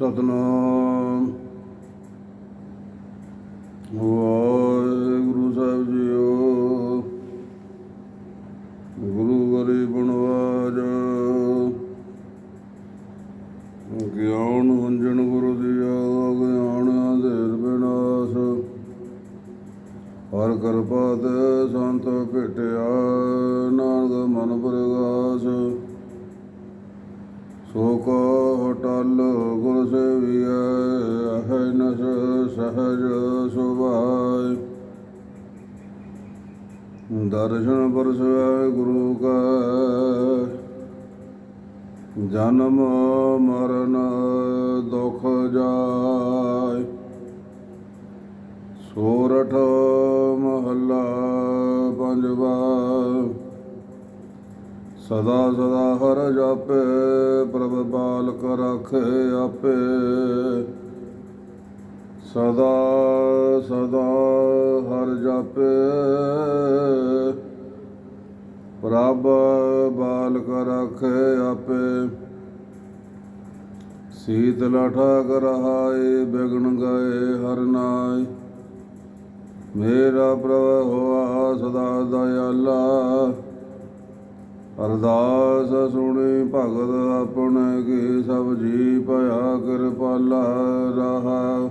ਸਤਨਾਮ। ਵਾਹਿਗੁਰੂ ਸਾਹਿਬ ਜੀਓ। ਗੁਰੂ ਗਰੀਬ ਨਵਾਜ। ਗਿਆਨ ਹੁੰਜਣ ਗੁਰੂ ਦੀਆ ਗਿਆਨ ਅੰਧੇਰ ਬਿਨਾਸ਼। ਹਰ ਕਿਰਪਾ ਤੇ ਸੰਤ ਭੇਟਿਆ, ਨਾਨਕ ਕੋ ਹਟਲ ਗੁਰ ਸੇਵੀਐ ਹੈ ਨਸ ਸਹਜ ਸੁਭਾਇ। ਦਰਸ਼ਨ ਪਰਸਵੈ ਗੁਰੂ ਕਾ, ਜਨਮ ਮਰਨ ਦੁਖ ਜਾਇ। ਸੋਰਠ ਮਹੱਲਾ ਪੰਜਵਾ ਸਦਾ ਸਦਾ ਹਰ ਜਾਪੇ, ਪ੍ਰਭ ਬਾਲਕ ਰਖੇ ਆਪੇ। ਸਦਾ ਸਦਾ ਹਰ ਜਾਪੇ, ਪ੍ਰਭ ਬਾਲਕ ਰਖੇ ਆਪੇ। ਸੀਤ ਲਠਾ ਰਹਾਏ ਬਿਗਨ ਗਏ ਹਰ ਨਾਇ ਮੇਰਾ ਪ੍ਰਭ ਹੋਆ ਸਦਾ ਦਇਆਲਾ। ਅਰਦਾਸ ਸੁਣੀ ਭਗਤ ਆਪਣੇ ਕੀ ਸਭ ਜੀ ਭਇਆ ਕਿਰਪਾਲਾ ਰਹਾ।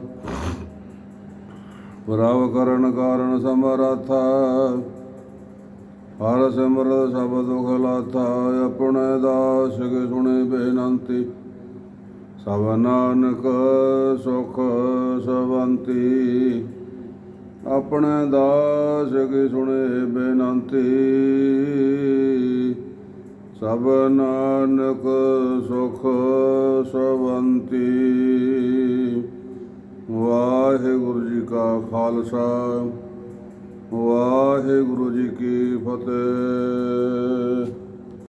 ਪ੍ਰਭ ਕਰਨ ਕਾਰਨ ਸਮਰਥਾ। ਹਰ ਸਿਮਰਤ ਸਭ ਦੁਖ ਲਾਥਾ। ਆਪਣੇ ਦਾਸ ਕੇ ਸੁਣੇ ਬੇਨੰਤੀ। ਸਭ ਨਾਨਕ ਸੁਖ ਸਵੰਤੀ। ਆਪਣੇ ਦਾਸ ਕੀ ਸੁਣੇ ਬੇਨੰਤੀ। ਸਭ ਨਾਨਕ ਸੁਖ ਸਵੰਤੀ। ਵਾਹਿਗੁਰੂ ਜੀ ਕਾ ਖਾਲਸਾ ਵਾਹਿਗੁਰੂ ਜੀ ਕੀ ਫਤਿਹ।